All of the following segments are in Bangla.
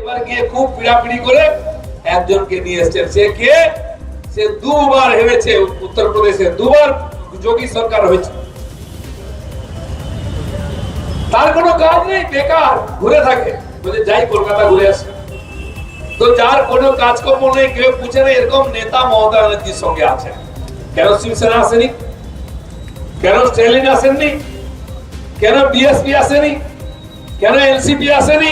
এবার গিয়ে খুব পিড়াপিড়ি করে একজনকে নিয়ে এসছেন। সে কে? সে দুবার হেরেছে উত্তরপ্রদেশে দুবার যোগী সরকার হয়েছে। তার কোনো কাজ নেই, বেকার, ঘুরে থাকে। বলছে যাই, কলকাতা ঘুরে আসে। তো যার কোনো কাজকর্ম নেই, কেউ পুছে না এরকম নেতা মমতা ব্যানার্জির সঙ্গে আছে কেন শিবসেনা আসেনি? কেন স্ট্যালিন আসেননি? কেন বিএসপি আসেনি? কেন এনসিপি আসেনি?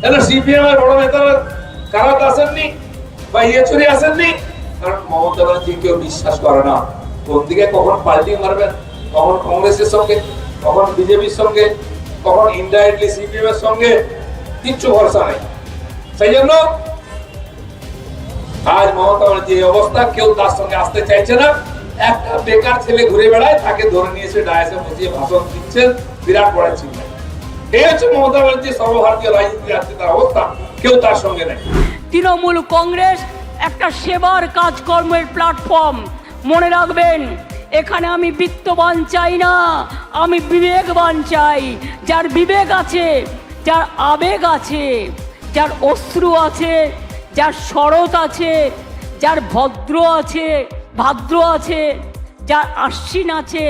কেন সিপিএম এর বড় নেতারা কারাত আসেননি বা ইয়েচুরি আসেননি? কারণ মমতা ব্যানার্জি কেউ বিশ্বাস করে না। কোন দিকে কখন পাল্টি মারবেন? কখন কংগ্রেসের সঙ্গে? কখন বিজেপির সঙ্গে? কখন ইনডাইরেক্টলি সিপিএম এর সঙ্গে? কিচ্ছু ভরসা নেই। সেই জন্য আজ মমতা ব্যানার্জি এই অবস্থা, কেউ তার সঙ্গে আসতে চাইছে না। একটা বেকার ছেলে ঘুরে বেড়ায়, তাকে ধরে নিয়েছে ডায়াসে বসিয়ে ভাষণ দিচ্ছেন বিরাট বড় চিন্তা এই হচ্ছে মমতা সর্বভারতীয় আছে তার অবস্থা। কেউ তার সঙ্গে নেই। তৃণমূল কংগ্রেস একটা সেবার কাজকর্মের প্ল্যাটফর্ম মনে রাখবেন, এখানে আমি বিত্তবান চাই না, আমি বিবেকবান চাই। যার বিবেক আছে, যার আবেগ আছে, যার অশ্রু আছে, যার শরৎ আছে, যার ভদ্র আছে, ভাদ্র আছে, যার আশ্বিন আছে,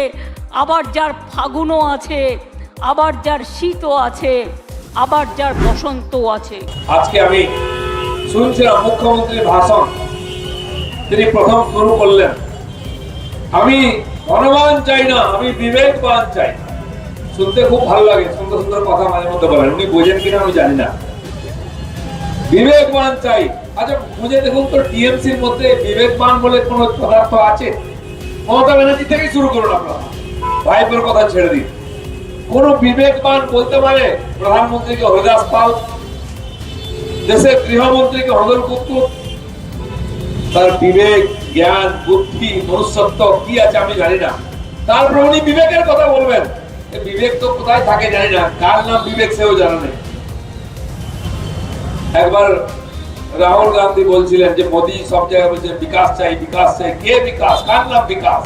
আবার যার ফাগুনও আছে। আবার যার শীতও আছে, আবার যার বসন্তও আছে। আজকে আমি শুনছিলাম মুখ্যমন্ত্রীর ভাষণ। তিনি প্রথম শুরু করলেন, আমি ধনবান চাই না, আমি বিবেকবান চাই। শুনতে খুব ভালো লাগে, সুন্দর সুন্দর কথা মাঝে মধ্যে বলেন। উনি বোঝেন কিনা আমি জানি না। বিবেকবান চাই। আচ্ছা বুঝে দেখুন তো, টিএমসির মধ্যে বিবেকবান বলে কোন পদার্থ আছে? মমতা ব্যানার্জি থেকেই শুরু করুন আপনারা। ভাইপোর কথা ছেড়ে দিন। কোন বিবেকবান বলতে পারে প্রধানমন্ত্রীকে হরিদাস পাল, দেশের গৃহমন্ত্রীকে হরদল কুকুর তার বিবেক, জ্ঞান, বুদ্ধি, মনুষ্যত্ব কি আছে আমি জানি না। তারপর উনি বিবেকের কথা বলবেন। বিবেক তো কোথায় থাকে জানি না, কার নাম বিবেক সেও জানা নেই একবার রাহুল গান্ধী বলছিলেন যে, মোদি সব জায়গায় বলছে, বিকাশ চাই বিকাশ চাই। কে বিকাশ? কার নাম বিকাশ?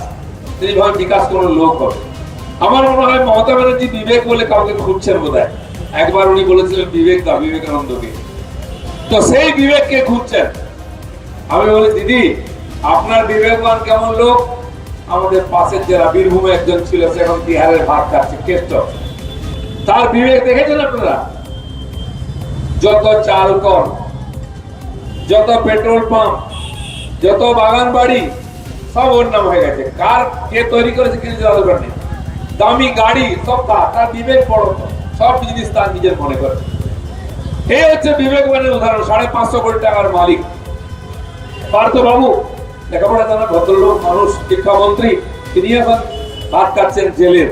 তিনি ভাবেন বিকাশ কোন লোক হবে আমার মনে হয় মমতা ব্যানার্জি বিবেক বলে কাউকে খুঁজছেন বোধ হয় একবার উনি বলেছিলেন বিবেক দা, বিবেকানন্দকে। তো সেই বিবেককে খুঁজছেন। আমি বলি, দিদি, আপনার বিবেকবান কেমন লোক? আমাদের পাশের জেলা বীরভূমে একজন ছিল, সে এখন বিহারের ভাগ খাচ্ছে, কেষ্ট। তার বিবেক দেখেছেন আপনারা? যত চাল কল যত পেট্রোল পাম্প, যত বাগান বাড়ি সব ওর নাম হয়ে গেছে। কার কে তৈরি করেছে কিছু দরকার নেই। দামি গাড়ি, সব তার। বিবেক বড় সব জিনিস তার নিজের মনে করে। এই হচ্ছে বিবেকবানের উদাহরণ, সাড়ে পাঁচশো কোটি টাকার মালিক। পার্থ বাবু লেখাপড়া জানা ভদ্রলোক, মানুষ, শিক্ষামন্ত্রী, তিনি এখন ভাত কাটছেন জেলের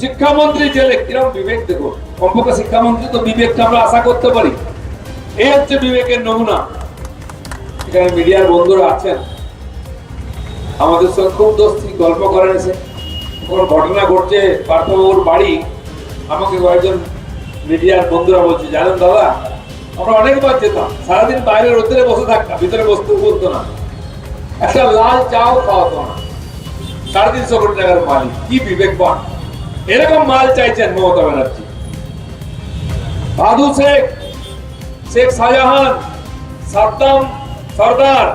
শিক্ষামন্ত্রী জেলে কীরকম বিবেক দেখো কমপক্ষে শিক্ষামন্ত্রী তো বিবেকটা আমরা আশা করতে পারি। এই হচ্ছে বিবেকের নমুনা। এখানে মিডিয়ার বন্ধুরা আছেন। আমাদের সঙ্গে খুব দোস্তি, গল্প করেন এসে। কোন ঘটনা ঘটছে পার্থবাবুর বাড়ি। আমাকে কয়েকজন মিডিয়ার বন্ধুরা বলছে, জানেন দাদা, আমরা অনেকবার যেতাম। সারাদিন বাইরে রোদ্রে বসে থাকতাম, ভিতরে বসতে বলতো না। একটা লাল চাও খাওয়াতো না। সাড়ে তিনশো কোটি টাকার মালিক, কি বিবেকবান। এরকম মাল চাইছেন মমতা ব্যানার্জি। বাদু শেখ শেখ শাহজাহান, সাদ্দাম সর্দার,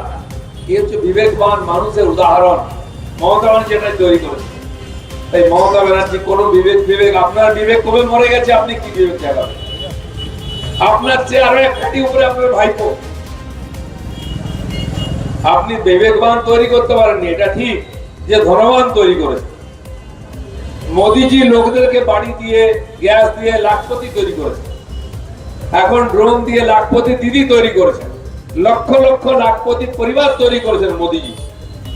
এই হচ্ছে বিবেকবান মানুষের উদাহরণ। মমতা ব্যানার্জি এটা তৈরি করেছে। তাই মমতা ব্যানার্জি, কোন বিবেক বিবেক আপনার বিবেক কবে মরে গেছে? আপনি কি বিবেক জাগাবেন আপনার চেয়ে আরও এক কাটি উপরে আপনার ভাইপো। আপনি বিবেকবান তৈরি করতে পারেননি, এটা ঠিক যে ধনবান তৈরি করেছে। মোদিজি লোকদেরকে বাড়ি দিয়ে, গ্যাস দিয়ে লাখপতি তৈরি করেছে। এখন ড্রোন দিয়ে লাখপতি দিদি তৈরি করেছেন লক্ষ লক্ষ লাখপতি পরিবার তৈরি করেছেন মোদিজি।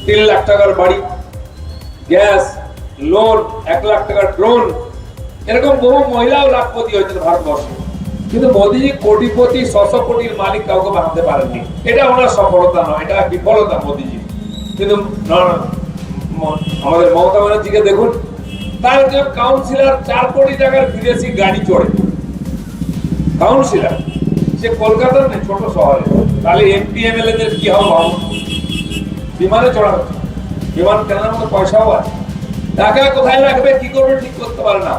তিন লাখ টাকার বাড়ি, গ্যাস লোন, এক লাখ টাকার ড্রোন এরকম বহু মহিলাও লাখপতি হয়েছেন ভারতবর্ষে। কিন্তু মোদিজি কোটিপতি, ছশো কোটির মালিক কাউকে বানাতে পারেননি। এটা ওনার সফলতা নয়, এটা বিফলতা মোদিজি কিন্তু আমাদের মমতা ব্যানার্জিকে দেখুন। তার একজন কাউন্সিলর চার কোটি টাকার বিদেশি গাড়ি চড়ে। কাউন্সিলর সে কলকাতার নেই ছোট শহরে। তাহলে এমপি এমএলএ দের কি হবে বিমানে চড়া হচ্ছে। বিমান কেনার মতো পয়সাও আছে। টাকা কোথায় রাখবে, কি করবে ঠিক করতে পারে না।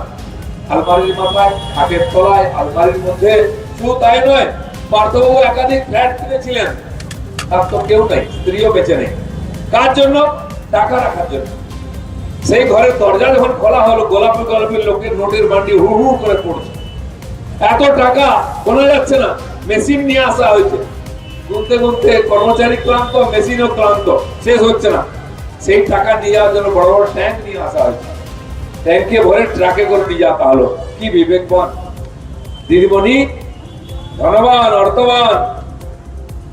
আলমারির মাথায়, খাটের তলায়, আলমারির মধ্যে। শুধু তাই নয়, পার্থবাবু একাধিক ফ্ল্যাট কিনেছিলেন। তার তো কেউ নাই, স্ত্রীও বেঁচে নেই। কার জন্য? টাকা রাখার জন্য। সেই ঘরের দরজা যখন খোলা হলো, গোলাপি গোলাপি লোকের নোটের বান্ডি হু হু করে পড়ছে। এত টাকা শোনা যাচ্ছে না, মেশিন নিয়ে আসা হয়েছে। গুনতে গুনতে কর্মচারী ক্লান্ত, মেশিনও ক্লান্ত, শেষ হচ্ছে না। সেই টাকা নিয়ে যাওয়ার জন্য বড় বড় ট্যাঙ্ক নিয়ে আসা হয়েছে ট্যাঙ্কে ভরে ট্রাকে করে নিয়ে যাওয়া হলো। কি বিবেকবান। দিদিমণি ধনবান অর্থবান।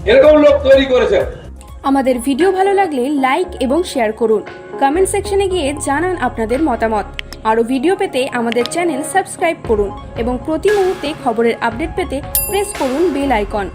এরকম লোক তৈরি করেছেন। আমাদের ভিডিও ভালো লাগলে লাইক এবং শেয়ার করুন। কমেন্ট সেকশনে গিয়ে জানান আপনাদের মতামত। আরও ভিডিও পেতে আমাদের চ্যানেল সাবস্ক্রাইব করুন এবং প্রতি মুহূর্তে খবরের আপডেট পেতে প্রেস করুন বেল আইকন